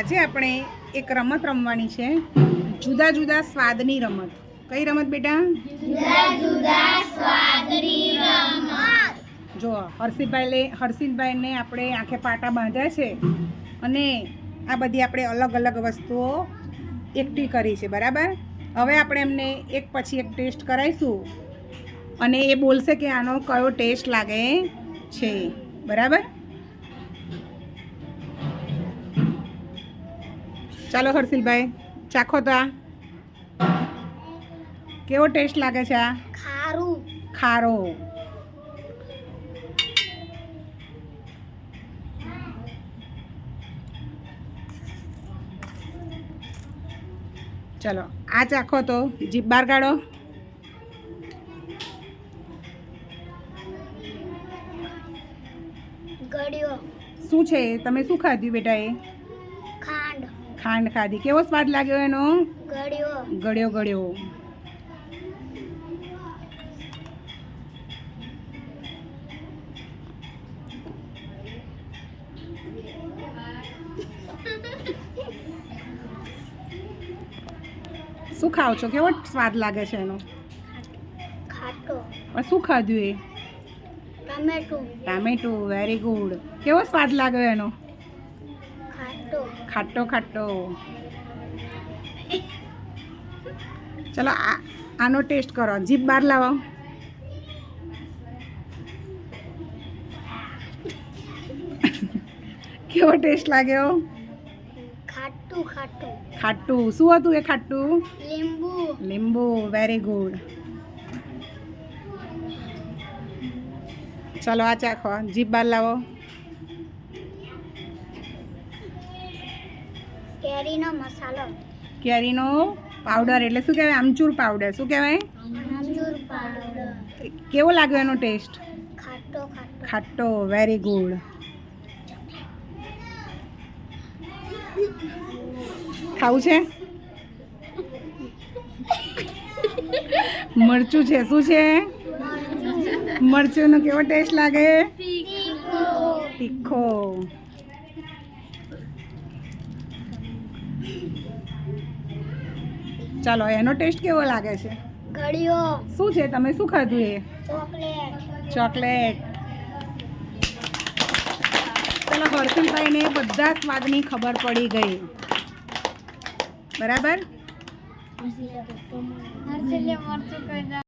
આજે આપણે એક રમત રમવાની છે. જુદા જુદા સ્વાદની રમત. કઈ રમત બેટા? જો હર્ષિતભાઈ હર્ષિતભાઈને આપણે આંખે પાટા બાંધ્યા છે અને આ બધી આપણે અલગ અલગ વસ્તુઓ એકઠી કરી છે બરાબર? હવે આપણે એમને એક પછી એક ટેસ્ટ કરાવીશું અને એ બોલશે કે આનો કયો ટેસ્ટ લાગે છે બરાબર? ચાલો હર્ષિલભાઈ ચાખો તો આ કેવો ટેસ્ટ લાગે છે આ? ખારું. ખારો. ચલો આ ચાખો તો જીભ બહાર કાઢો. શું છે? તમે શું ખાધું બેટા એ? ખાંડ ખાધી. કેવો સ્વાદ લાગ્યો એનો? ગળ્યો. ગળ્યો ગળ્યો. શું ખાવ છો? કેવો સ્વાદ લાગે છે એનો? ખાટો. શું ખાધું એ? ટામેટું. ટામેટું. વેરી ગુડ કેવો સ્વાદ લાગ્યો એનો? ખાટો. ખાટો ચલો આ આનો ટેસ્ટ કરો. જીભ બહાર લાવો. કેવો ટેસ્ટ લાગ્યો ખાટું ખાટું. ખાટું. શું હતું એ ખાટું? લીંબુ. લીંબુ. વેરી ગુડ ચલો આ ચાખો જીભ બહાર લાવો. કેરીનો મસાલો. કેરીનો પાવડર એટલે શું કહેવાય? આમચૂર પાવડર શું કહેવાય? આમચૂર પાવડર કેવો લાગ્યો એનો ટેસ્ટ ખાટો ખાટો. ખાટો વેરી ગુડ ખાવું છે? મરચું છે. શું છે? મરચુંનો કેવો ટેસ્ટ લાગે? તીખો. ચાલો એનો ટેસ્ટ કેવો લાગે છે? ઘડીઓ શું છે? તમે શું ખાધું એ? ચોકલેટ. ચોકલેટ. ચાલો હર્ષલભાઈને બધા સ્વાદની ખબર પડી ગઈ. બરાબર?